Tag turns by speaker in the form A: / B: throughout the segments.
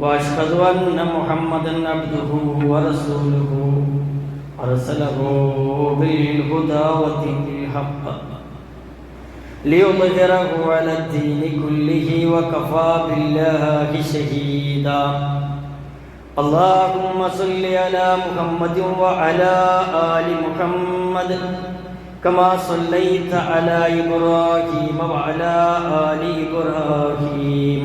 A: وأشهد أن محمدا عبده ورسوله. أرسله بالهدى ودين الحق. ليظهره على الدين كله وكفى بالله شهيدا. اللهم صل على محمد وعلى آل محمد كما صليت على إبراهيم وعلى آل إبراهيم.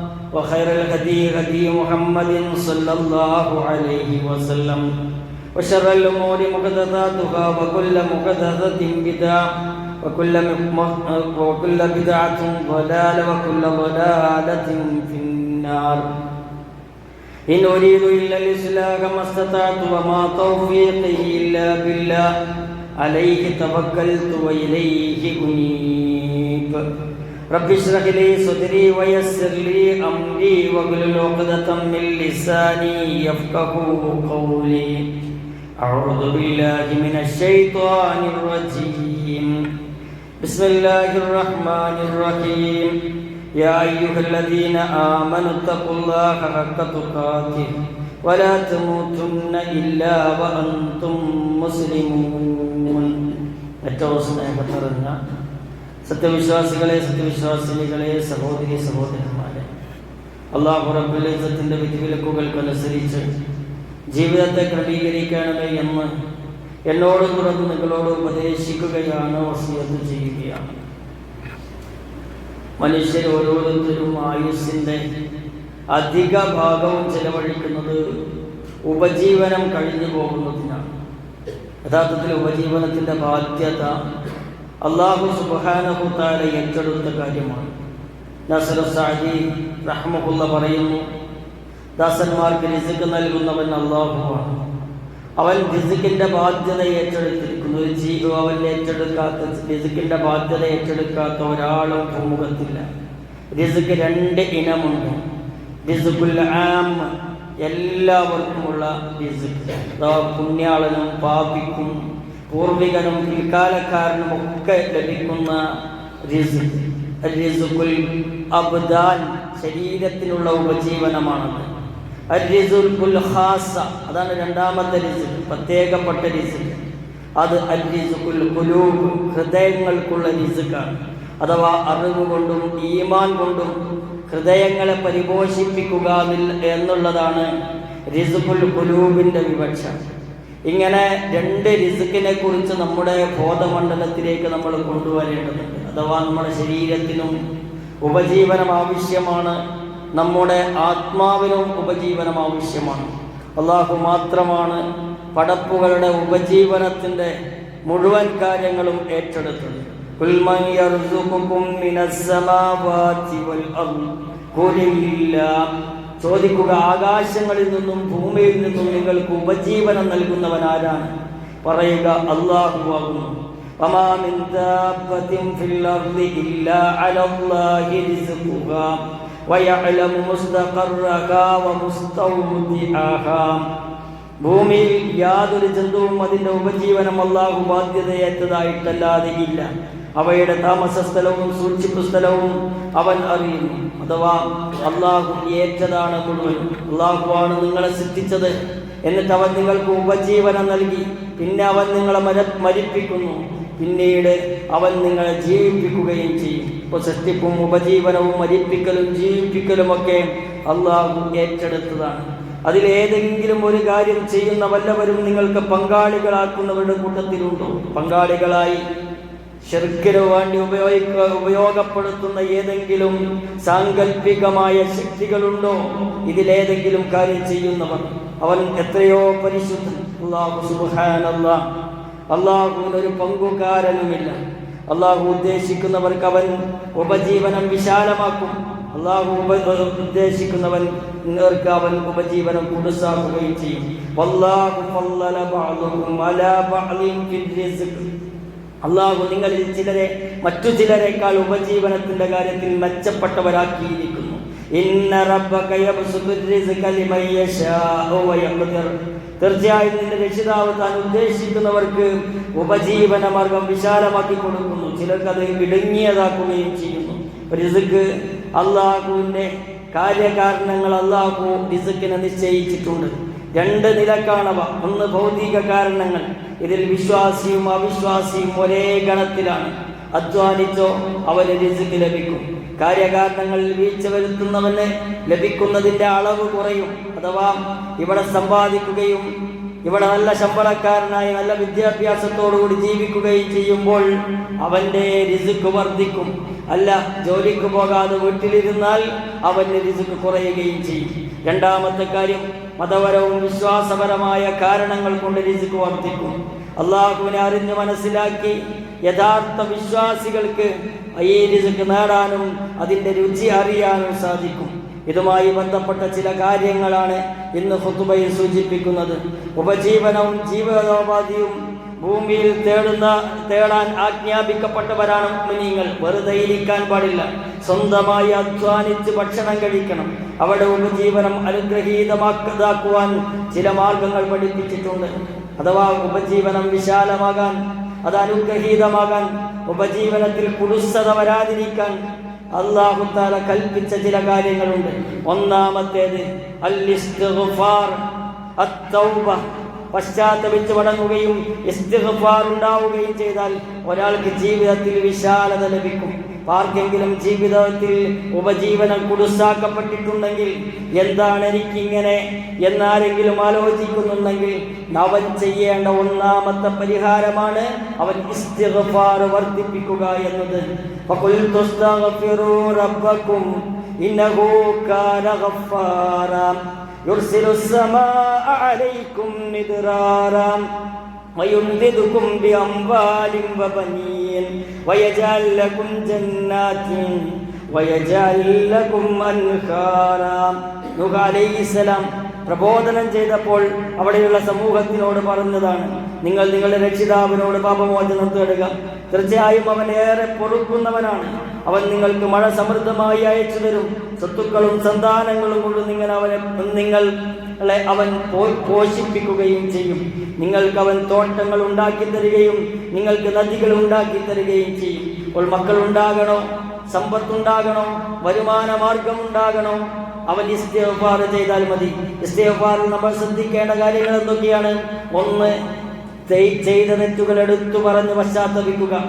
A: وخير الهدي هدي محمد صلى الله عليه وسلم. وشر الأمور محدثاتها وكل محدثة بدعة وكل وكل بدعة ضلالة وكل ضلالة في النار. إن أريد إلا الإصلاح ما استطعت وما توفيقي إلا بالله. عليه توكلت وإليه أنيب. رب اشرح لي صدري ويسر لي أمري واحلل عقدة من لساني يفقه قولي أعوذ بالله من الشيطان الرجيم بسم الله الرحمن الرحيم يا أيها الذين آمنوا اتقوا الله حق تقاته ولا تموتن إلا وأنتم مسلمون ഏറ്റവും സ്നേഹം നിറഞ്ഞ സത്യവിശ്വാസികളെ സത്യവിശ്വാസിനികളെ സഹോദരി സഹോദരന്മാരെ അള്ളാഹു റബ്ബുലിസത്തിന്റെ വിധിവിലക്കുകൾക്കനുസരിച്ച് ജീവിതത്തെ ക്രമീകരിക്കണമേ എന്ന് എന്നോട് തുറന്ന് നിങ്ങളോട് ഉപദേശിക്കുകയാണ് വസിയത്ത് ചെയ്യുകയാണ്. മനുഷ്യർ ഓരോരുത്തരും ആയുസ്സിന്റെ അധിക ഭാഗവും ചെലവഴിക്കുന്നത് ഉപജീവനം കഴിഞ്ഞു പോകുന്നതിനാണ്. യഥാർത്ഥത്തിൽ ഉപജീവനത്തിന്റെ ബാധ്യത അള്ളാഹു സുബാനഹുത്താല ഏറ്റെടുത്ത കാര്യമാണ്. നസർ സാജി റഹ്മുള്ള പറയുന്നു ദാസന്മാർക്ക് റിസിക്ക് നൽകുന്നവൻ അള്ളാഹുവാണ് അവൻ റിസിക്കിന്റെ ബാധ്യത ഏറ്റെടുത്തിരിക്കുന്നു. ഒരു ജീവ അവൻ ഏറ്റെടുക്കാത്ത റിസിക്കിന്റെ ബാധ്യത ഏറ്റെടുക്കാത്ത ഒരാളും ഭൂമുഖത്തില്ല റിസിക്ക് രണ്ട് ഇനമുണ്ട്. ആം എല്ലാവർക്കുമുള്ള പുണ്യാളനും പാപിക്കും പൂർവികനും പിൽക്കാലക്കാരനും ഒക്കെ ലഭിക്കുന്ന അബ്ദാൻ ശരീരത്തിനുള്ള ഉപജീവനമാണത്. അരിസുൽ ഖാസ അതാണ് രണ്ടാമത്തെ രസിക് പ്രത്യേകപ്പെട്ട രസിക് അത് ഹൃദയങ്ങൾക്കുള്ള രസുക്കാണ്. അഥവാ അറിവ് കൊണ്ടും ഈമാൻ കൊണ്ടും ഹൃദയങ്ങളെ പരിപോഷിപ്പിക്കുക എന്നുള്ളതാണ് റിസുൽ കുലൂബിന്റെ വിവക്ഷ. ഇങ്ങനെ രണ്ട് റിസുക്കിനെ കുറിച്ച് നമ്മുടെ ബോധമണ്ഡലത്തിലേക്ക് നമ്മൾ കൊണ്ടുവരേണ്ടതുണ്ട്. അഥവാ നമ്മുടെ ശരീരത്തിനും ഉപജീവനം ആവശ്യമാണ്. നമ്മുടെ ആത്മാവിനും ഉപജീവനം ആവശ്യമാണ്. അള്ളാഹു മാത്രമാണ് പടപ്പുകളുടെ ഉപജീവനത്തിന്റെ മുഴുവൻ കാര്യങ്ങളും ഏറ്റെടുത്തത്. ചോദിക്കുക ആകാശങ്ങളിൽ നിന്നും ഭൂമിയിൽ നിന്നും നിങ്ങൾക്ക് ഉപജീവനം നൽകുന്നവൻ ആരാണ്? പറയുക അള്ളാഹുവാകുന്നു ഭൂമിയിൽ യാതൊരു ജന്തുവും അതിന്റെ ഉപജീവനം അള്ളാഹു ബാധ്യതയേറ്റതായിട്ടല്ലാതെ ഇല്ല. അവയുടെ താമസ സ്ഥലവും സൂക്ഷിപ്പ് സ്ഥലവും അവൻ അറിയുന്നു. അഥവാ അള്ളാഹു ഏറ്റതാണ് മുഴുവൻ. അള്ളാഹുവാണ് നിങ്ങളെ സൃഷ്ടിച്ചത്. എന്നിട്ട് അവൻ നിങ്ങൾക്ക് ഉപജീവനം നൽകി. പിന്നെ അവൻ നിങ്ങളെ മര മരിപ്പിക്കുന്നു. പിന്നീട് അവൻ നിങ്ങളെ ജീവിപ്പിക്കുകയും ചെയ്യും. ഇപ്പോൾ സൃഷ്ടിപ്പും ഉപജീവനവും മരിപ്പിക്കലും ജീവിപ്പിക്കലുമൊക്കെ അള്ളാഹു ഏറ്റെടുത്തതാണ്. അതിലേതെങ്കിലും ഒരു കാര്യം ചെയ്യുന്ന വല്ലവരും നിങ്ങൾക്ക് പങ്കാളികളാക്കുന്നവരുടെ കൂട്ടത്തിലുണ്ടോ? പങ്കാളികളായി വേണ്ടി ഉപയോഗിക്ക ഉപയോഗപ്പെടുത്തുന്ന ഏതെങ്കിലും സാങ്കല്പികമായ ശക്തികളുണ്ടോ? ഇതിലേതെങ്കിലും കാര്യം ചെയ്യുന്നവർ. അവൻ എത്രയോ പരിശുദ്ധൻ. അള്ളാഹു സുബ്ഹാനല്ലാ. അള്ളാഹുവിന് ഒരു പങ്കുകാരനുമില്ല. അള്ളാഹു ഉദ്ദേശിക്കുന്നവർക്ക് അവൻ ഉപജീവനം വിശാലമാക്കും. അള്ളാഹു ഉദ്ദേശിക്കുന്നവൻ നിങ്ങൾക്ക് അവൻ ഉപജീവനം കുടുസാക്കുകയും ചെയ്യും. അള്ളാഹു നിങ്ങളിൽ ചിലരെ മറ്റു ചിലരെക്കാൾ ഉപജീവനത്തിന്റെ കാര്യത്തിൽ മെച്ചപ്പെട്ടവരാക്കിയിരിക്കുന്നു. തീർച്ചയായും നിന്റെ രക്ഷിതാവ് താൻ ഉദ്ദേശിക്കുന്നവർക്ക് ഉപജീവന മാർഗം വിശാലമാക്കി കൊടുക്കുന്നു. ചിലർക്ക് അത് ഇടുങ്ങിയതാക്കുകയും ചെയ്യുന്നു. റിസുക്ക് അള്ളാഹുവിന്റെ കാര്യകാരണങ്ങൾ അള്ളാഹു റിസുക്കിനെ നിശ്ചയിച്ചിട്ടുണ്ട്. രണ്ട് നിലക്കാണവ. ഒന്ന് ഭൗതിക കാരണങ്ങൾ. ഇതിൽ വിശ്വാസിയും അവിശ്വാസിയും ഒരേ ഗണത്തിലാണ്. അധ്വാനിച്ചോ അവന് രസിക്ക് ലഭിക്കും. കാര്യകാരണങ്ങളിൽ വീഴ്ച വരുത്തുന്നവന് ലഭിക്കുന്നതിന്റെ അളവ് കുറയും. അഥവാ ഇവിടെ സമ്പാദിക്കുകയും ഇവിടെ നല്ല ശമ്പളക്കാരനായി നല്ല വിദ്യാഭ്യാസത്തോടുകൂടി ജീവിക്കുകയും ചെയ്യുമ്പോൾ അവന്റെ രിസുക്ക് വർദ്ധിക്കും. അല്ല ജോലിക്ക് പോകാതെ വീട്ടിലിരുന്നാൽ അവന്റെ രിസുക്ക് കുറയുകയും ചെയ്യും. രണ്ടാമത്തെ കാര്യം മതപരവും വിശ്വാസപരമായ കാരണങ്ങൾ കൊണ്ട് രിസുക്ക് വർദ്ധിക്കും. അള്ളാഹുവിനെ അറിഞ്ഞ് മനസ്സിലാക്കി യഥാർത്ഥ വിശ്വാസികൾക്ക് ഈ രിസുക്ക് നേടാനും അതിന്റെ രുചി അറിയാനും സാധിക്കും. ഇതുമായി ബന്ധപ്പെട്ട ചില കാര്യങ്ങളാണ് ഇന്ന് ഹുതുബയിൽ സൂചിപ്പിക്കുന്നത്. ഉപജീവനവും ജീവിതോപാധിയും ഭൂമിയിൽ തേടുന്ന തേടാൻ ആജ്ഞാപിക്കപ്പെട്ടവരാണ് മുനിങ്ങൾ. വെറുതെ ഇരിക്കാൻ പാടില്ല. സ്വന്തമായി അധ്വാനിച്ച് ഭക്ഷണം കഴിക്കണം. അവിടെ ഉപജീവനം അനുഗ്രഹീതമാക്കാക്കുവാൻ ചില മാർഗങ്ങൾ പഠിപ്പിച്ചിട്ടുണ്ട്. അഥവാ ഉപജീവനം വിശാലമാകാൻ അത് അനുഗ്രഹീതമാകാൻ ഉപജീവനത്തിൽ കുടുസത വരാതിരിക്കാൻ അള്ളാഹുത്താല കൽപ്പിച്ച ചില കാര്യങ്ങളുണ്ട്. ഒന്നാമത്തേത് പശ്ചാത്തപിച്ച് മടങ്ങുകയും ഉണ്ടാവുകയും ചെയ്താൽ ഒരാൾക്ക് ജീവിതത്തിൽ വിശാലത ലഭിക്കും. ആർക്കെങ്കിലും ജീവിതത്തിൽ ഉപജീവനം കുടുസാക്കപ്പെട്ടിട്ടുണ്ടെങ്കിൽ എന്താണ് എനിക്കിങ്ങനെ എന്നാരെങ്കിലും ആലോചിക്കുന്നുണ്ടെങ്കിൽ അവൻ ചെയ്യേണ്ട ഒന്നാമത്തെ പരിഹാരമാണ് അവൻ ഇസ്തിഗ്ഫാർ വർദ്ധിപ്പിക്കുക എന്നത്. റബ്ബക്കും ഇന്നഹു يرسل السماء عليكم مدرارا ويمددكم بأموال وبنين ويجعل لكم جنات ويجعل لكم أنهارا. نوح عليه السلام പ്രബോധനം ചെയ്തപ്പോൾ അവിടെയുള്ള സമൂഹത്തിനോട് പറഞ്ഞതാണ് നിങ്ങൾ നിങ്ങളുടെ രക്ഷിതാവിനോട് പാപമോചനം തേടുക തീർച്ചയായും അവൻ ഏറെ പൊറുക്കുന്നവനാണ്. അവൻ നിങ്ങൾക്ക് മഴ സമൃദ്ധമായി അയച്ചു തരും. സ്വത്തുക്കളും സന്താനങ്ങളും കൊണ്ട് നിങ്ങൾ അവനെ നിങ്ങളെ അവൻ പോഷിപ്പിക്കുകയും ചെയ്യും. നിങ്ങൾക്ക് അവൻ തോട്ടങ്ങൾ ഉണ്ടാക്കി തരികയും നിങ്ങൾക്ക് നദികൾ ഉണ്ടാക്കി തരികയും ചെയ്യും. അപ്പോൾ മക്കൾ ഉണ്ടാകണോ? സമ്പത്തുണ്ടാകണോ? വരുമാന മാർഗം ഉണ്ടാകണോ? അവൻ ഇസ്തിഗ്ഫാർ ചെയ്താൽ മതി. ഇസ്തേഫാറിൽ നമ്മൾ ശ്രദ്ധിക്കേണ്ട കാര്യങ്ങൾ എന്തൊക്കെയാണ്? ഒന്ന് ചെയ്- ചെയ്ത തെറ്റുകൾ എടുത്തു പറഞ്ഞ് പശ്ചാത്തപിക്കുക.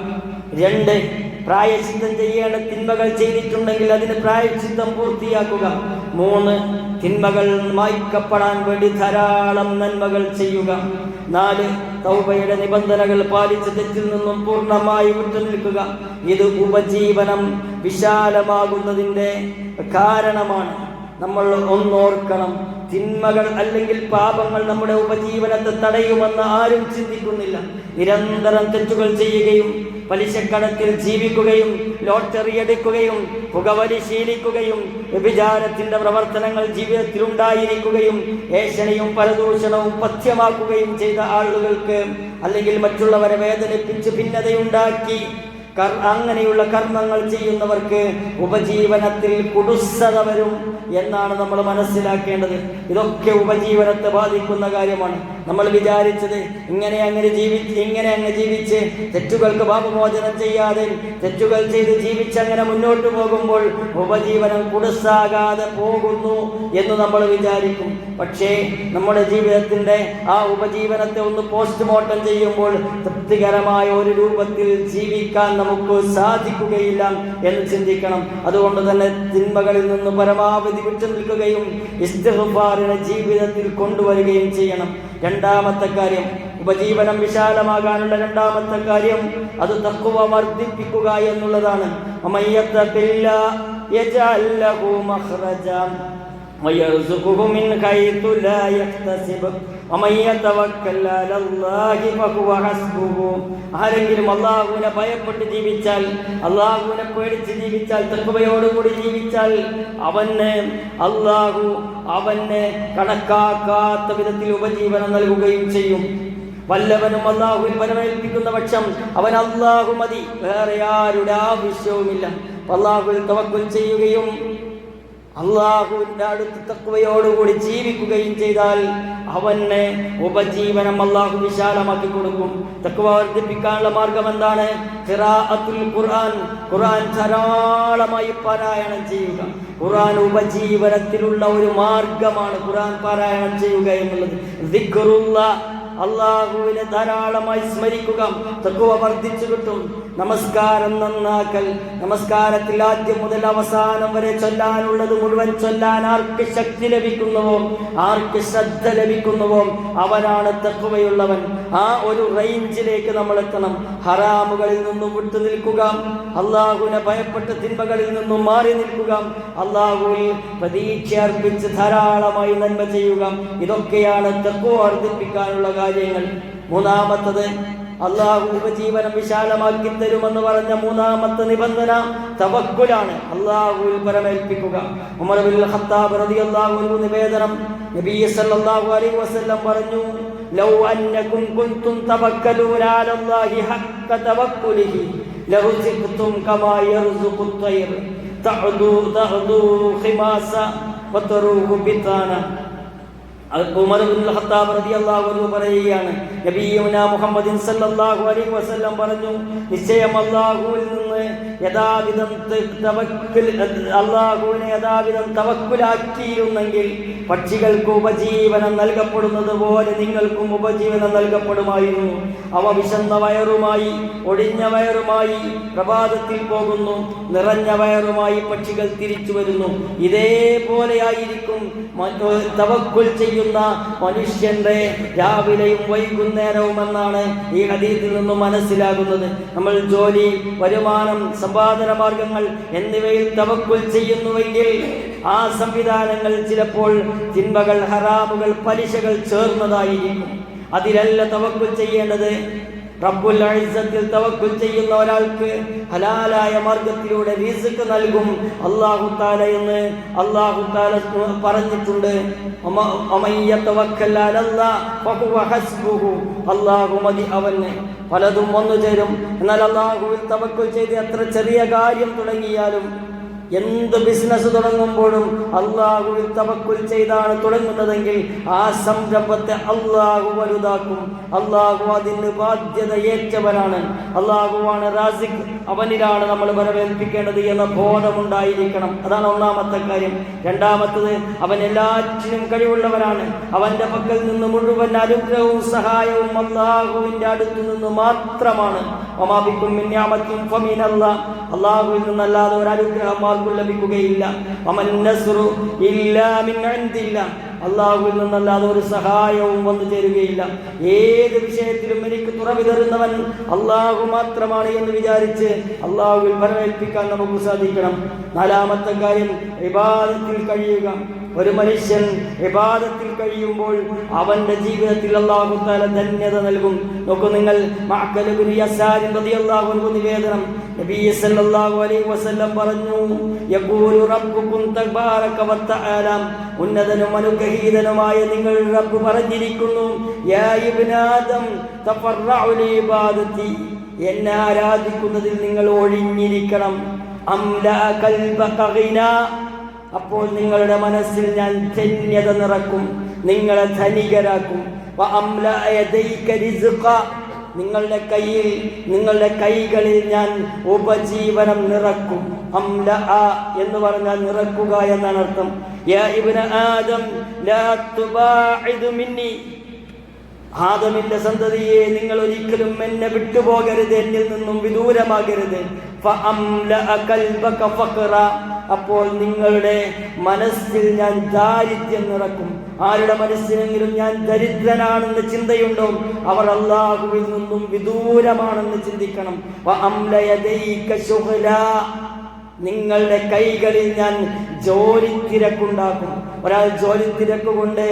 A: രണ്ട് പ്രായശിദ്ധം ചെയ്യേണ്ട തിന്മകൾ ചെയ്തിട്ടുണ്ടെങ്കിൽ അതിന് പ്രായശിദ്ധം പൂർത്തിയാക്കുക. മൂന്ന് തിന്മകൾ മായ്ക്കപ്പെടാൻ വേണ്ടി ധാരാളം നന്മകൾ ചെയ്യുക. നാല് തൗബയുടെ നിബന്ധനകൾ പാലിച്ച് തെറ്റിൽ നിന്നും പൂർണമായി വിട്ടുനിൽക്കുക. ഇത് ഉപജീവനം വിശാലമാകുന്നതിന്റെ കാരണമാണ്. നമ്മൾ ഒന്നോർക്കണം. തിന്മകൾ അല്ലെങ്കിൽ പാപങ്ങൾ നമ്മുടെ ഉപജീവനത്തെ തടയുമെന്ന് ആരും ചിന്തിക്കുന്നില്ല. നിരന്തരം തെറ്റുകൾ ചെയ്യുകയും പലിശക്കടത്തിൽ ജീവിക്കുകയും ലോട്ടറി എടുക്കുകയും പുകവലി ശീലിക്കുകയും വ്യഭിചാരത്തിന്റെ പ്രവർത്തനങ്ങൾ ജീവിതത്തിൽ ഉണ്ടായിരിക്കുകയും ഏഷണയും പരദൂഷണവും പഥ്യമാക്കുകയും ചെയ്ത ആളുകൾക്ക് അല്ലെങ്കിൽ മറ്റുള്ളവരെ വേദനിപ്പിച്ച് ഭിന്നതയുണ്ടാക്കി അങ്ങനെയുള്ള കർമ്മങ്ങൾ ചെയ്യുന്നവർക്ക് ഉപജീവനത്തിൽ കുടുസത വരും എന്നാണ് നമ്മൾ മനസ്സിലാക്കേണ്ടത്. ഇതൊക്കെ ഉപജീവനത്തെ ബാധിക്കുന്ന കാര്യമാണ്. നമ്മൾ വിചാരിച്ചത് ഇങ്ങനെ അങ്ങനെ ജീവിച്ച് ഇങ്ങനെ അങ്ങ് ജീവിച്ച് തെറ്റുകൾക്ക് പാപമോചനം ചെയ്യാതെ തെറ്റുകൾ ചെയ്ത് ജീവിച്ച് അങ്ങനെ മുന്നോട്ട് പോകുമ്പോൾ ഉപജീവനം കുടുസാകാതെ പോകുന്നു എന്ന് നമ്മൾ വിചാരിക്കും. പക്ഷേ നമ്മുടെ ജീവിതത്തിന്റെ ആ ഉപജീവനത്തെ ഒന്ന് പോസ്റ്റ്മോർട്ടം ചെയ്യുമ്പോൾ തൃപ്തികരമായ ഒരു രൂപത്തിൽ ജീവിക്കാൻ നമുക്ക് സാധിക്കുകയില്ല എന്ന് ചിന്തിക്കണം. അതുകൊണ്ട് തന്നെ തിന്മകളിൽ നിന്ന് പരമാവധി വിട്ടു നിൽക്കുകയും ഇസ്തഹുബാറിനെ ജീവിതത്തിൽ കൊണ്ടുവരികയും ചെയ്യണം. രണ്ടാമത്തെ കാര്യം ഉപജീവനം വിശാലമാകാനുള്ള രണ്ടാമത്തെ കാര്യം അത് തക്കുവ വർദ്ധിപ്പിക്കുക എന്നുള്ളതാണ്. അമയ്യത്തല്ല يجعل له مخرجا ويرزقه من حيث لا يحتسب ومن يتوكل على الله فهو حسبه ആരെങ്കിലും അള്ളാഹുവിനെ ഭയപ്പെട്ട് ജീവിച്ചാൽ അള്ളാഹുവിനെ പേടിച്ച് ജീവിച്ചാൽ തക്കവയോടുകൂടി ജീവിച്ചാൽ അവന് അള്ളാഹു അവന് കണക്കാക്കാത്ത വിധത്തിൽ ഉപജീവനം നൽകുകയും ചെയ്യും വല്ലവനും അള്ളാഹുവിൽ പരമേൽപ്പിക്കുന്ന പക്ഷം അവൻ അള്ളാഹു മതി വേറെ ആരുടെ ആവശ്യവുമില്ല അള്ളാഹുവിൽ തവക്കുൽ ചെയ്യുകയും അള്ളാഹുവിന്റെ അടുത്ത് തക്വയോടുകൂടി ജീവിക്കുകയും ചെയ്താൽ അവന് ഉപജീവനം അള്ളാഹു വിശാലമാക്കി കൊടുക്കും. തക്വ വർദ്ധിപ്പിക്കാനുള്ള മാർഗം എന്താണ്? ഖുർആൻ. ഖുർആൻ ധാരാളമായി പാരായണം ചെയ്യുക. ഖുർആൻ ഉപജീവനത്തിലുള്ള ഒരു മാർഗമാണ് ഖുർആൻ പാരായണം ചെയ്യുക എന്നുള്ളത്. അള്ളാഹുവിനെ ധാരാളമായി സ്മരിക്കുക. തക്കുവ വർദ്ധിച്ചു കിട്ടും. നമസ്കാരം നന്നാക്കൽ. നമസ്കാരത്തിൽ ആദ്യം മുതൽ അവസാനം വരെ ചൊല്ലാനുള്ളത് മുഴുവൻ ചൊല്ലാൻ ആർക്ക് ശക്തി ലഭിക്കുന്നുവോ? ആർക്ക് ശ്രദ്ധ ലഭിക്കുന്നുവോ? അവനാണ് തക്കുവയുള്ളവൻ. ആ ഒരു റേഞ്ചിലേക്ക് നമ്മൾ എത്തണം ഹറാമുകളിൽ നിന്നും വിട്ടു നിൽക്കുക. അള്ളാഹുവിനെ ഭയപ്പെട്ട തിന്മകളിൽ നിന്നും മാറി നിൽക്കുക. അള്ളാഹുവിൽ പ്രതീക്ഷ അർപ്പിച്ച് ധാരാളമായി നന്മ ചെയ്യുക. ഇതൊക്കെയാണ് തക്കുവ വർദ്ധിപ്പിക്കാനുള്ള കാര്യങ്ങൾ മൂന്നാമത്തത് അള്ളാഹു ഉപജീവനം വിശാലമാക്കി തരുമെന്ന് പറഞ്ഞ മൂന്നാമത്തെ നിബന്ധന തവക്കുലാണ് അള്ളാഹുവിൽ പരമേൽപ്പിക്കുക ഉമർബിൽ ഖത്താബ് റതി അള്ളാഹു നിവേദനം നബി സല്ലല്ലാഹു അലൈഹി വസല്ലം പറഞ്ഞു ലൗ അന്നകും കുൻതും തവക്കലൂന അലല്ലാഹി ഹഖ്ക തവക്കുലിഹി ലറുസിഖ്തും കമാ യർസുഖു തൈർ തഅദു തഅദു ഖിമാസ വതറൂഹു ബിതാന പറയുകയാണ്. മുഹമ്മദിൻ സല്ലല്ലാഹു അലൈഹി വസല്ലം പറഞ്ഞു നിശ്ചയം അല്ലാഹുവിൽ നിന്ന് യഥാവിധം അല്ലാഹുവിനെ യഥാവിധം തവക്കുലാക്കിയിരുന്നെങ്കിൽ പക്ഷികൾക്ക് ഉപജീവനം നൽകപ്പെടുന്നത് പോലെ നിങ്ങൾക്കും ഉപജീവനം നൽകപ്പെടുമായിരുന്നു. അവ വിശന്ന വയറുമായി ഒടിഞ്ഞ വയറുമായി പ്രഭാതത്തിൽ പോകുന്നു. നിറഞ്ഞ വയറുമായി പക്ഷികൾ തിരിച്ചു വരുന്നു. ഇതേപോലെയായിരിക്കും തവക്കുൽ ചെയ്യുന്ന മനുഷ്യന്റെ രാവിലെയും വൈകുന്നേരവും എന്നാണ് ഈ ഹദീത്തിൽ നിന്നും മനസ്സിലാകുന്നത്. നമ്മൾ ജോലി വരുമാനം സമ്പാദന മാർഗങ്ങൾ എന്നിവയിൽ തവക്കുൽ ചെയ്യുന്നുവെങ്കിൽ ആ സംവിധാനങ്ങൾ ചിലപ്പോൾ തിന്മകൾ ഹറാമുകൾ പലിശകൾ ചേർന്നതായിരിക്കും. അതിലല്ല തവക്കുൽ ചെയ്യേണ്ടത്. റബ്ബുൽ അഴിസത്തിൽ തവക്കുൽ ചെയ്യുന്ന ഒരാൾക്ക് ഹലാലായ മാർഗത്തിലൂടെ റീസുക്ക് നൽകും. അള്ളാഹു താല എന്ന് അള്ളാഹു താല പറഞ്ഞിട്ടുണ്ട്. അള്ളാഹു മതി അവന്. പലതും വന്നു ചേരും എന്നാൽ അള്ളാഹുവിൽ തവക്കുൽ ചെയ്ത് എത്ര ചെറിയ കാര്യം തുടങ്ങിയാലും എന്ത് ബിസിനസ് തുടങ്ങുമ്പോഴും അള്ളാഹുവിൽ തവക്കുൽ ചെയ്താണ് തുടങ്ങുന്നതെങ്കിൽ ആ സംരംഭത്തെ അള്ളാഹു വലുതാക്കും. അള്ളാഹു അതിന് ബാധ്യത ഏറ്റവനാണ് അള്ളാഹുവാണ് റാസിഖ് അവനിലാണ് നമ്മൾ വരവേൽപ്പിക്കേണ്ടത് എന്ന ബോധമുണ്ടായിരിക്കണം. അതാണ് ഒന്നാമത്തെ കാര്യം. രണ്ടാമത്തത് അവൻ എല്ലാറ്റിനും കഴിവുള്ളവനാണ്. അവന്റെ പക്കൽ നിന്ന് മുഴുവൻ അനുഗ്രഹവും സഹായവും അള്ളാഹുവിന്റെ അടുത്ത് നിന്ന് മാത്രമാണ്. ഫമീനല്ല. അള്ളാഹുവിൽ നിന്നല്ലാതെ ഒരു അനുഗ്രഹം ആർക്കും ലഭിക്കുകയില്ല. അള്ളാഹുവിൽ നിന്നല്ലാതെ ഒരു സഹായവും വന്നു ചേരുകയില്ല. ഏത് വിഷയത്തിലും എനിക്ക് തുറവി തരുന്നവൻ അള്ളാഹു മാത്രമാണ് എന്ന് വിചാരിച്ച് അള്ളാഹുവിൽ വരവേൽപ്പിക്കാൻ നമുക്ക് സാധിക്കണം. നാലാമത്തെ കാര്യം വിവാദത്തിൽ കഴിയുക. ഒരു മനുഷ്യൻ വിവാദത്തിൽ കഴിയുമ്പോൾ അവന്റെ ജീവിതത്തിൽ അള്ളാഹു താല ധന്യത നൽകും. നോക്കൂ നിങ്ങൾ നിവേദനം പറഞ്ഞു നിങ്ങൾ റബ്ബ് എന്നെ ആരാധിക്കുന്നതിൽ നിങ്ങൾ ഒഴിഞ്ഞിരിക്കണം. അപ്പോൾ നിങ്ങളുടെ മനസ്സിൽ ഞാൻ ധന്യത നിറക്കും നിങ്ങളെ ധനികരാക്കും. നിങ്ങളുടെ കയ്യിൽ നിങ്ങളുടെ കൈകളിൽ ഞാൻ ഉപജീവനം നിറക്കും. അംല ആ എന്ന് പറഞ്ഞാൽ നിറക്കുക എന്നാണ് അർത്ഥം. യാ ആദം ലാ തുബാഇദു മിന്നി. ആദമിന്റെ സന്തതിയെ നിങ്ങൾ ഒരിക്കലും എന്നെ വിട്ടുപോകരുത്. എന്നിൽ നിന്നും വിദൂരമാകരുത്. അപ്പോൾ നിങ്ങളുടെ മനസ്സിൽ ഞാൻ ദാരിദ്ര്യം നിറക്കും. ആരുടെ മനസ്സിനെങ്കിലും ഞാൻ ദരിദ്രനാണെന്ന ചിന്തയുണ്ടോ? അവർ അള്ളാഹുവിൽ നിന്നും വിദൂരമാണെന്ന് ചിന്തിക്കണം. നിങ്ങളുടെ കൈകളിൽ ഞാൻ ജോലി തിരക്കുണ്ടാക്കും. ഒരാൾ ജോലി തിരക്ക് കൊണ്ട്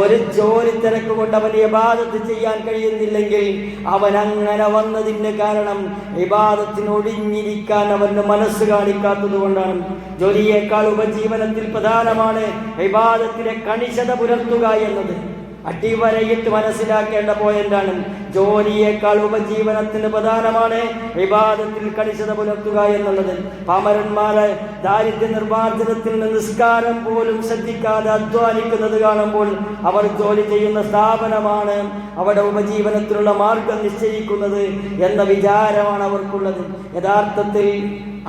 A: ഒരു ജോലി തിരക്ക് കൊണ്ട് അവന് ഇബാദത്ത് ചെയ്യാൻ കഴിയുന്നില്ലെങ്കിൽ അവൻ അങ്ങനെ വന്നതിന്റെ കാരണം ഇബാദത്തിന് ഒഴിഞ്ഞിരിക്കാൻ അവന് മനസ്സ് കാണിക്കാത്തത് കൊണ്ടാണ്. ജോലിയേക്കാൾ ഉപജീവനത്തിൽ പ്രധാനമാണ് ഇബാദത്തിലെ കണിശത പുലർത്തുക എന്നത്. അടിവരയിട്ട് മനസ്സിലാക്കേണ്ട പോയിന്റാണ് ജോലിയേക്കാൾ ഉപജീവനത്തിന് പ്രധാനമാണ് വിവാദത്തിൽ കണിശത പുലർത്തുക എന്നുള്ളത്. പാമരന്മാരെ ദാരിദ്ര്യ നിർമ്മാർജനത്തിന് നിസ്കാരം പോലും ശ്രദ്ധിക്കാതെ അധ്വാനിക്കുന്നത് കാണുമ്പോൾ അവർ ജോലി ചെയ്യുന്ന സ്ഥാപനമാണ് അവിടെ ഉപജീവനത്തിനുള്ള മാർഗം നിശ്ചയിക്കുന്നത് എന്ന വിചാരമാണ് അവർക്കുള്ളത്. യഥാർത്ഥത്തിൽ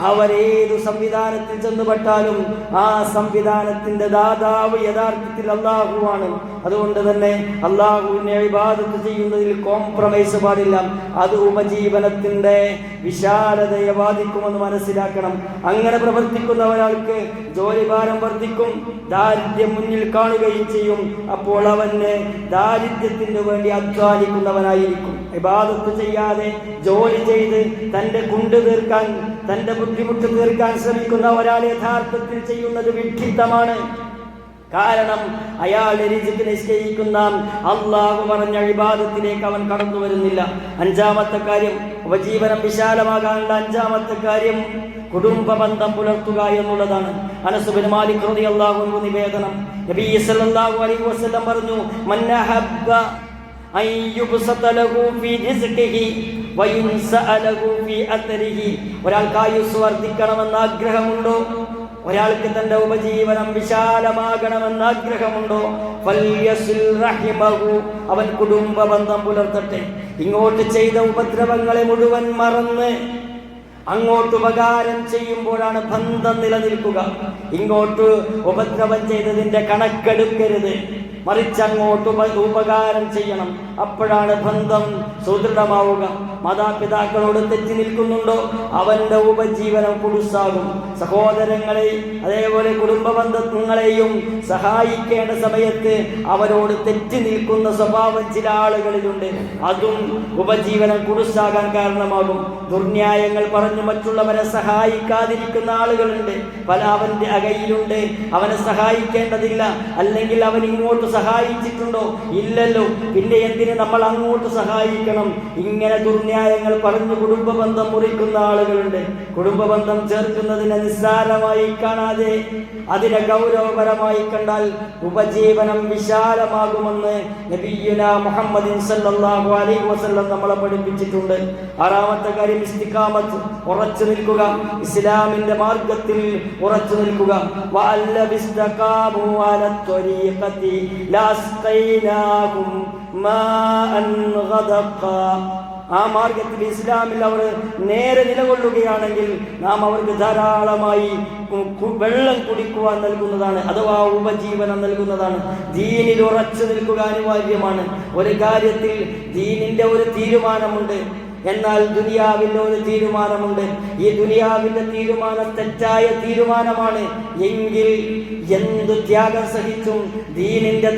A: അവരേതു സംവിധാനത്തിൽ ചെന്നുപെട്ടാലും ആ സംവിധാനത്തിന്റെ ദാതാവ് യഥാർത്ഥത്തിൽ അള്ളാഹുവാണ് അതുകൊണ്ട് തന്നെ അള്ളാഹുവിനെ വിവാദത്ത് ചെയ്യുന്നതിൽ കോംപ്രമൈസ് പാടില്ല. അത് ഉപജീവനത്തിന്റെ വിശാലതയെ ബാധിക്കുമെന്ന് മനസ്സിലാക്കണം. അങ്ങനെ പ്രവർത്തിക്കുന്ന ഒരാൾക്ക് ജോലിഭാരം വർദ്ധിക്കും ദാരിദ്ര്യം മുന്നിൽ കാണുകയും ചെയ്യും. അപ്പോൾ അവന് ദാരിദ്ര്യത്തിന് വേണ്ടി അധ്വാനിക്കുന്നവനായിരിക്കും. വിവാദത്ത് ചെയ്യാതെ ജോലി ചെയ്ത് തന്റെ കുണ്ട് തീർക്കാൻ തന്റെ ബുദ്ധിമുട്ട് തീർക്കാൻ ശ്രമിക്കുന്ന ഒരാൾ യഥാർത്ഥത്തിൽ ചെയ്യുന്നത് വിഡ്ഢിത്തമാണ്. കാരണം അയാൾ രുചിക്ക് നിശ്ചയിക്കുന്ന അള്ളാഹു പറഞ്ഞ അഴിബാദത്തിലേക്ക് അവൻ കടന്നു വരുന്നില്ല. അഞ്ചാമത്തെ കാര്യം ഉപജീവനം വിശാലമാകാനുള്ള അഞ്ചാമത്തെ കാര്യം കുടുംബ ബന്ധം പുലർത്തുക എന്നുള്ളതാണ്. അനസുബിൻ മാലിക് റളിയല്ലാഹു അൻഹു നിവേദനം. നബി സല്ലല്ലാഹു അലൈഹി വസല്ലം പറഞ്ഞു മന്നഹബ്ബ അൻ യുബ്സത ലഹു ഫീ റിസ്ഖിഹി വയുൻസഅ ലഹു ഫീ അത്രിഹി. ഒരാൾക്ക് ആയുസ് വർദ്ധിക്കണമെന്ന് ആഗ്രഹമുണ്ടോ? ഒരാൾക്ക് തന്റെ ഉപജീവനം വിശാലമാകണമെന്ന് ആഗ്രഹമുണ്ടോ? അവൻ കുടുംബ ബന്ധം പുലർത്തട്ടെ. ഇങ്ങോട്ട് ചെയ്ത ഉപദ്രവങ്ങളെ മുഴുവൻ മറന്ന് അങ്ങോട്ട് ഉപകാരം ചെയ്യുമ്പോഴാണ് ബന്ധം നിലനിൽക്കുക. ഇങ്ങോട്ട് ഉപദ്രവം ചെയ്തതിന്റെ കണക്കെടുക്കരുത്. മറിച്ച് അങ്ങോട്ട് ഉപകാരം ചെയ്യണം. അപ്പോഴാണ് ബന്ധം സുദൃഢമാവുക. മാതാപിതാക്കളോട് തെറ്റി നിൽക്കുന്നുണ്ടോ? അവന്റെ ഉപജീവനം കുടുസാകും. സഹോദരങ്ങളെ അതേപോലെ കുടുംബ ബന്ധങ്ങളെയും സഹായിക്കേണ്ട സമയത്ത് അവരോട് തെറ്റി നിൽക്കുന്ന സ്വഭാവം ചില ആളുകളിലുണ്ട്. അതും ഉപജീവനം കുടുസാകാൻ കാരണമാകും. ദുർന്യായങ്ങൾ പറഞ്ഞു മറ്റുള്ളവരെ സഹായിക്കാതിരിക്കുന്ന ആളുകളുണ്ട്. പല അവന്റെ അകയിലുണ്ട്. അവനെ സഹായിക്കേണ്ടതില്ല. അല്ലെങ്കിൽ അവൻ ഇങ്ങോട്ട് സഹായിച്ചിട്ടുണ്ടോ? ഇല്ലല്ലോ. പിന്നെ എന്തിന് നമ്മൾ അങ്ങോട്ട് സഹായിക്കണം? ഇങ്ങനെ ദുർന്യായങ്ങൾ പറഞ്ഞു കുടുംബ ബന്ധം മുറിക്കുന്ന ആളുകളുണ്ട്. കുടുംബ ബന്ധം ചേർക്കുന്നതിനെ നിസ്സാരമായി കാണാതെ അതിനെ ഗൗരവപരമായി കണ്ടാൽ ഉപജീവനം വിശാലമാകുമെന്ന് നബിയുന മുഹമ്മദിൻ സല്ലല്ലാഹു അലൈഹി വസല്ലം നമ്മളെ പഠിപ്പിച്ചിട്ടുണ്ട്. ആറാമത്തെ കാര്യം ഇസ്തിഖാമത്ത്. ഉറച്ചു നിൽക്കുക. ഇസ്ലാമിന്റെ മാർഗത്തിൽ ഉറച്ചു നിൽക്കുക. ഗദഖാ ആ മാർഗത്തിൽ ഇസ്ലാമിൽ അവർ നേരെ നിലകൊള്ളുകയാണെങ്കിൽ നാം അവർക്ക് ധാരാളമായി വെള്ളം കുടിക്കുവാൻ നൽകുന്നതാണ് അഥവാ ഉപജീവനം നൽകുന്നതാണ്. ദീനിൽ ഉറച്ചു നിൽക്കുക അനിവാര്യമാണ്. ഒരു കാര്യത്തിൽ ദീനിന്റെ ഒരു തീരുമാനമുണ്ട്. എന്നാൽ ദുനിയാവിന്റെ ഒരു തീരുമാനമുണ്ട്. ഈ ദുനിയാവിന്റെ തീരുമാനം തെറ്റായ തീരുമാനമാണ്. എങ്കിൽ എന്തു ത്യാഗം സഹിച്ചും ദീനിന്റെ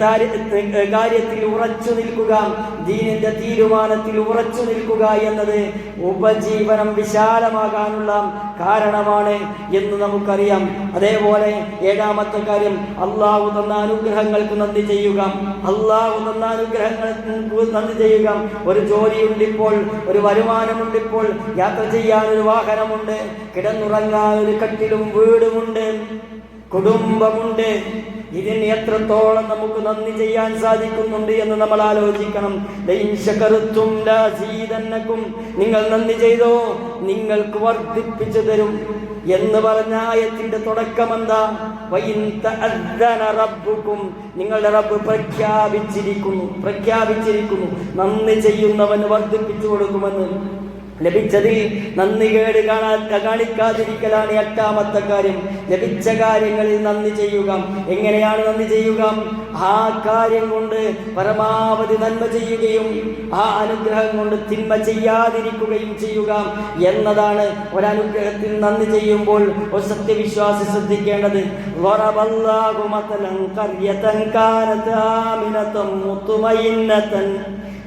A: കാര്യത്തിൽ ഉറച്ചു നിൽക്കുക. ദീനിന്റെ തീരുമാനത്തിൽ ഉറച്ചു നിൽക്കുക എന്നത് ഉപജീവനം വിശാലമാകാനുള്ള കാരണമാണ് എന്ന് നമുക്കറിയാം. അതേപോലെ ഏഴാമത്തെ കാര്യം അള്ളാഹു തന്ന അനുഗ്രഹങ്ങൾക്ക് നന്ദി ചെയ്യുക. അള്ളാഹു തന്ന അനുഗ്രഹങ്ങൾക്ക് നന്ദി ചെയ്യുക. ഒരു ജോലിയുണ്ട് ഇപ്പോൾ ഒരു വരുമാനമുണ്ട് ഇപ്പോൾ. യാത്ര ചെയ്യാൻ ഒരു വാഹനമുണ്ട്. കിടന്നുറങ്ങാൻ ഒരു കട്ടിലും വീടുമുണ്ട്. കുടുംബമുണ്ട്. ഇതിന് എത്രത്തോളം നമുക്ക് നന്ദി ചെയ്യാൻ സാധിക്കുന്നുണ്ട് എന്ന് നമ്മൾ ആലോചിക്കണം. നിങ്ങൾ നന്ദി ചെയ്തോ? നിങ്ങൾക്ക് വർദ്ധിപ്പിച്ചു തരും. എന്ന് പറഞ്ഞ ആയത്തിന്റെ തുടക്കം എന്താ റബ്ബുക്കും നിങ്ങളുടെ റബ്ബ് പ്രഖ്യാപിച്ചിരിക്കുന്നു പ്രഖ്യാപിച്ചിരിക്കുന്നു. നന്ദി ചെയ്യുന്നവന് വർദ്ധിപ്പിച്ചു കൊടുക്കുമെന്ന് ലഭിച്ചതിൽ നന്ദി കേട് കാണാ കാണിക്കാതിരിക്കലാണ് എട്ടാമത്തെ കാര്യം ലഭിച്ച കാര്യങ്ങളിൽ നന്ദി ചെയ്യുക എങ്ങനെയാണ് നന്ദി ചെയ്യുക ആ കാര്യം കൊണ്ട് പരമാവധി നന്മ ചെയ്യുകയും ആ അനുഗ്രഹം കൊണ്ട് തിന്മ ചെയ്യാതിരിക്കുകയും ചെയ്യുക എന്നതാണ് ഒരനുഗ്രഹത്തിൽ നന്ദി ചെയ്യുമ്പോൾ ഒരു സത്യവിശ്വാസി ശ്രദ്ധിക്കേണ്ടത് ضربallahu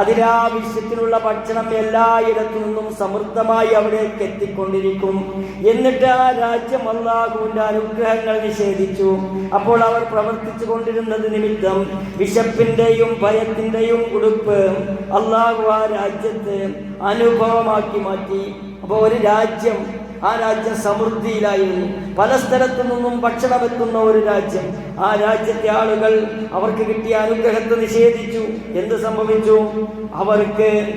A: അതിനാവശ്യത്തിനുള്ള ഭക്ഷണം എല്ലായിടത്തു നിന്നും സമൃദ്ധമായി അവിടേക്ക് എത്തിക്കൊണ്ടിരിക്കും. എന്നിട്ട് ആ രാജ്യം അള്ളാഹുവിന്റെ അനുഗ്രഹങ്ങൾ നിഷേധിച്ചു. അപ്പോൾ അവർ പ്രവർത്തിച്ചു കൊണ്ടിരുന്നത് നിമിത്തം വിശപ്പിന്റെയും ഭയത്തിന്റെയും ഉടുപ്പ് അള്ളാഹു ആ രാജ്യത്ത് അനുഭവമാക്കി മാറ്റി. അപ്പോൾ ഒരു രാജ്യം ആ രാജ്യം സമൃദ്ധിയിലായിരുന്നു. പല സ്ഥലത്തു നിന്നും ഭക്ഷണമെത്തുന്ന ഒരു രാജ്യം. ആ രാജ്യത്തെ ആളുകൾ അവർക്ക് കിട്ടിയ അനുഗ്രഹത്തെ നിഷേധിച്ചു. എന്ത് സംഭവിച്ചു? അവർക്ക്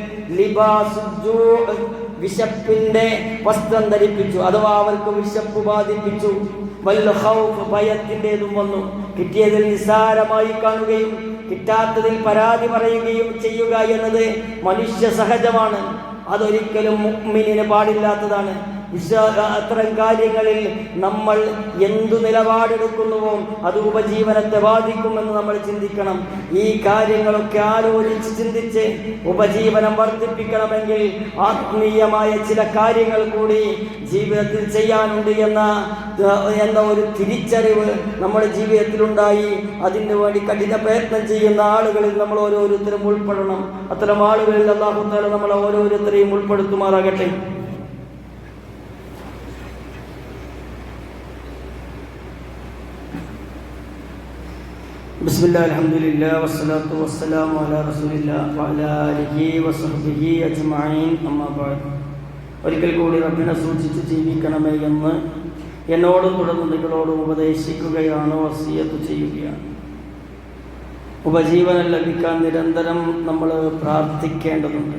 A: വിശപ്പിന്റെ വസ്ത്രം ധരിപ്പിച്ചു. അഥവാ അവർക്ക് വിശപ്പ് ബാധിപ്പിച്ചു. ഭയത്തിന്റെതും വന്നു. കിട്ടിയതിൽ നിസ്സാരമായി കാണുകയും കിട്ടാത്തതിൽ പരാതി പറയുകയും ചെയ്യുക എന്നത് മനുഷ്യ സഹജമാണ്. അതൊരിക്കലും മുക്മിനെ പാടില്ലാത്തതാണ്. അത്തരം കാര്യങ്ങളിൽ നമ്മൾ എന്തു നിലപാടെടുക്കുന്നുവോ അത് ഉപജീവനത്തെ ബാധിക്കുമെന്ന് നമ്മൾ ചിന്തിക്കണം. ഈ കാര്യങ്ങളൊക്കെ ആലോചിച്ച് ചിന്തിച്ച് ഉപജീവനം വർദ്ധിപ്പിക്കണമെങ്കിൽ ആത്മീയമായ ചില കാര്യങ്ങൾ കൂടി ജീവിതത്തിൽ ചെയ്യാനുണ്ട് എന്ന എന്ന ഒരു തിരിച്ചറിവ് നമ്മുടെ ജീവിതത്തിലുണ്ടായി. അതിനു വേണ്ടി കഠിന പ്രയത്നം ചെയ്യുന്ന ആളുകളിൽ നമ്മൾ ഓരോരുത്തരും ഉൾപ്പെടണം. അത്തരം ആളുകളിൽ അള്ളാഹു നമ്മൾ നമ്മളെ ഓരോരുത്തരെയും ഉൾപ്പെടുത്തുമാറാകട്ടെ. بسم الله الحمد لله والصلاة والسلام على رسول الله وعلى آله وصحبه أجمعين أما بعد ഒരിക്കൽ കൂടി റബ്ബിനെ സൂക്ഷിച്ച് ജീവിക്കണമേ എന്ന് എന്നോടും തുടർന്ന് നിങ്ങളോടും ഉപദേശിക്കുകയാണ് വസീയത്ത് ചെയ്യുകയാണ് ഉപജീവനം ലഭിക്കാൻ നിരന്തരം നമ്മൾ പ്രാർത്ഥിക്കേണ്ടതുണ്ട്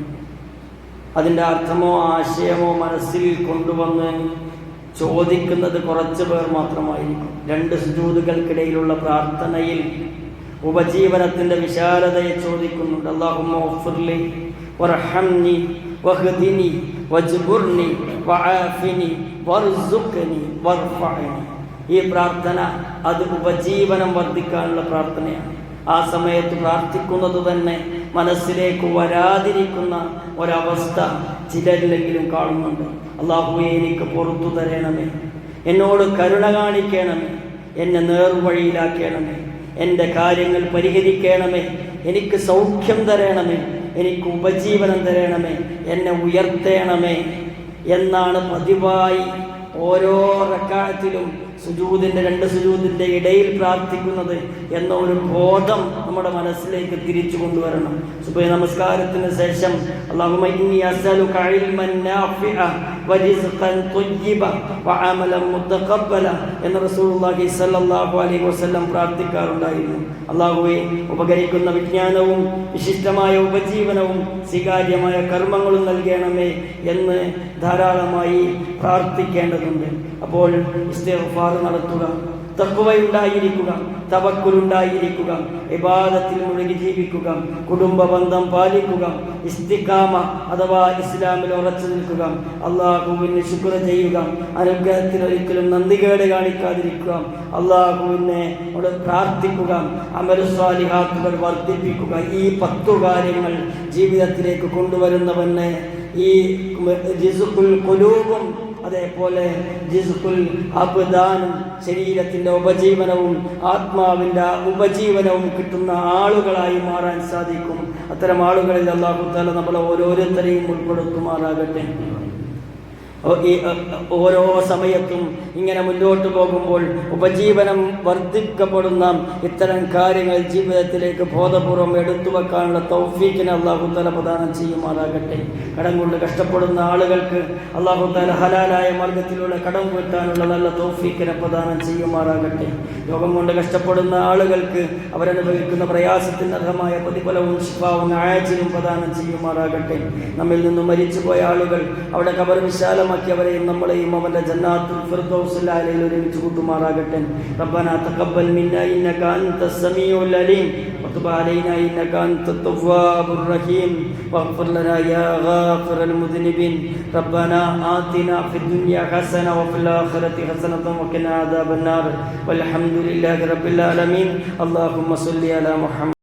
A: അതിൻ്റെ അർത്ഥമോ ആശയമോ മനസ്സിൽ കൊണ്ടുവന്ന് ചോദിക്കുന്നത് കുറച്ച് പേർ മാത്രമായിരിക്കും. രണ്ട് സുജൂതുകൾക്കിടയിലുള്ള പ്രാർത്ഥനയിൽ ഉപജീവനത്തിന്റെ വിശാലതയെ ചോദിക്കുന്നുണ്ട്. വർഫഅനി. ഈ പ്രാർത്ഥന അത് ഉപജീവനം വർദ്ധിക്കാനുള്ള പ്രാർത്ഥനയാണ്. ആ സമയത്ത് പ്രാർത്ഥിക്കുന്നത് തന്നെ മനസ്സിലേക്ക് വരാതിരിക്കുന്ന ഒരവസ്ഥ ചിലരിലെങ്കിലും കാണുന്നുണ്ട്. അള്ളാഹുവെ എനിക്ക് പുറത്തു തരണമേ. എന്നോട് കരുണ കാണിക്കണമേ. എന്നെ നേർവഴിയിലാക്കണമേ. എന്റെ കാര്യങ്ങൾ പരിഹരിക്കണമേ. എനിക്ക് സൗഖ്യം തരണമേ. എനിക്ക് ഉപജീവനം തരണമേ. എന്നെ ഉയർത്തേണമേ. എന്നാണ് പതിവായി ഓരോ റക്കാലത്തിലും സുജൂതിന്റെ രണ്ട് സുജൂതിന്റെ ഇടയിൽ പ്രാർത്ഥിക്കുന്നത് എന്ന ഒരു ബോധം നമ്മുടെ മനസ്സിലേക്ക് തിരിച്ചു കൊണ്ടുവരണം. സുബൈ നമസ്കാരത്തിന് ശേഷം എന്ന് റസൂലുള്ളാഹി സ്വല്ലല്ലാഹു അലൈഹി വസല്ലം പ്രാർത്ഥിക്കാറുണ്ടായിരുന്നു. അള്ളാഹുവെ ഉപകരിക്കുന്ന വിജ്ഞാനവും വിശിഷ്ടമായ ഉപജീവനവും സ്വീകാര്യമായ കർമ്മങ്ങളും നൽകണമേ എന്ന് ധാരാളമായി പ്രാർത്ഥിക്കേണ്ടതുണ്ട്. അപ്പോൾ ഇസ്തിഗ്ഫാർ നടത്തുക. തക്കുവയുണ്ടായിരിക്കുക തവക്കുലുണ്ടായിരിക്കുക ഇബാദത്തിൽ മുഴുകി ജീവിക്കുക കുടുംബ ബന്ധം പാലിക്കുക ഇസ്തിക്കാമ അഥവാ ഇസ്ലാമിൽ ഉറച്ചു നിൽക്കുക അള്ളാഹുവിന് ശുക്ര ചെയ്യുക അനുഗ്രഹത്തിന് ഒരിക്കലും നന്ദികേട് കാണിക്കാതിരിക്കുക അള്ളാഹുവിനെ പ്രാർത്ഥിക്കുക അമരുസ്വാലിഹാത്തുകൾ വർദ്ധിപ്പിക്കുക ഈ പത്തു കാര്യങ്ങൾ ജീവിതത്തിലേക്ക് കൊണ്ടുവരുന്നവനെ ഈ ജിസുക്കുൽ കൊലൂബും അതേപോലെ ജിസുക്കുൽ അബ്ദാനും ശരീരത്തിന്റെ ഉപജീവനവും ആത്മാവിന്റെ ഉപജീവനവും കിട്ടുന്ന ആളുകളായി മാറാൻ സാധിക്കും. അത്തരം ആളുകളിൽ അള്ളാഹു താല നമ്മളെ ഓരോരുത്തരെയും ഉൾപ്പെടുത്തുമാറാകട്ടെ. ഓരോ സമയത്തും ഇങ്ങനെ മുന്നോട്ട് പോകുമ്പോൾ ഉപജീവനം വർദ്ധിക്കപ്പെടുന്ന ഇത്തരം കാര്യങ്ങൾ ജീവിതത്തിലേക്ക് ബോധപൂർവം എടുത്തു വെക്കാനുള്ള തൗഫീക്കിനെ അള്ളാഹുത്തല പ്രദാനം ചെയ്യുമാറാകട്ടെ. കടം കൊണ്ട് കഷ്ടപ്പെടുന്ന ആളുകൾക്ക് അള്ളാഹുത്തല ഹലാലായ മാർഗത്തിലൂടെ കടം വീട്ടാനുള്ള നല്ല തൗഫീഖിനെ പ്രദാനം ചെയ്യുമാറാകട്ടെ. രോഗം കൊണ്ട് കഷ്ടപ്പെടുന്ന ആളുകൾക്ക് അവരനുഭവിക്കുന്ന പ്രയാസത്തിന് അർഹമായ പ്രതിഫലവും ശിഫാവും ആയച്ചിലും പ്രദാനം ചെയ്യുമാറാകട്ടെ. നമ്മിൽ നിന്നും മരിച്ചുപോയ ആളുകൾ അവിടെ കബർ വിശാലമാക്കി അവരെയും നമ്മളെയും അവന്റെ ജന്നാത്തുൽ ഫിർദൗസിൽ ആലയിൽ ഒരുമിച്ച് കൂട്ടുമാറാകട്ടെ റബ്ബന തഖബ്ബൽ മിന്ന ഇന്നക അൻത സമീഉൽ അലീം وتب علينا إنك أنت التواب الرحيم واغفر لنا يا غافر المذنبين ربنا آتنا في الدنيا حسنة وفي الآخرة حسنة وقنا عذاب النار والحمد لله رب العالمين اللهم صل على محمد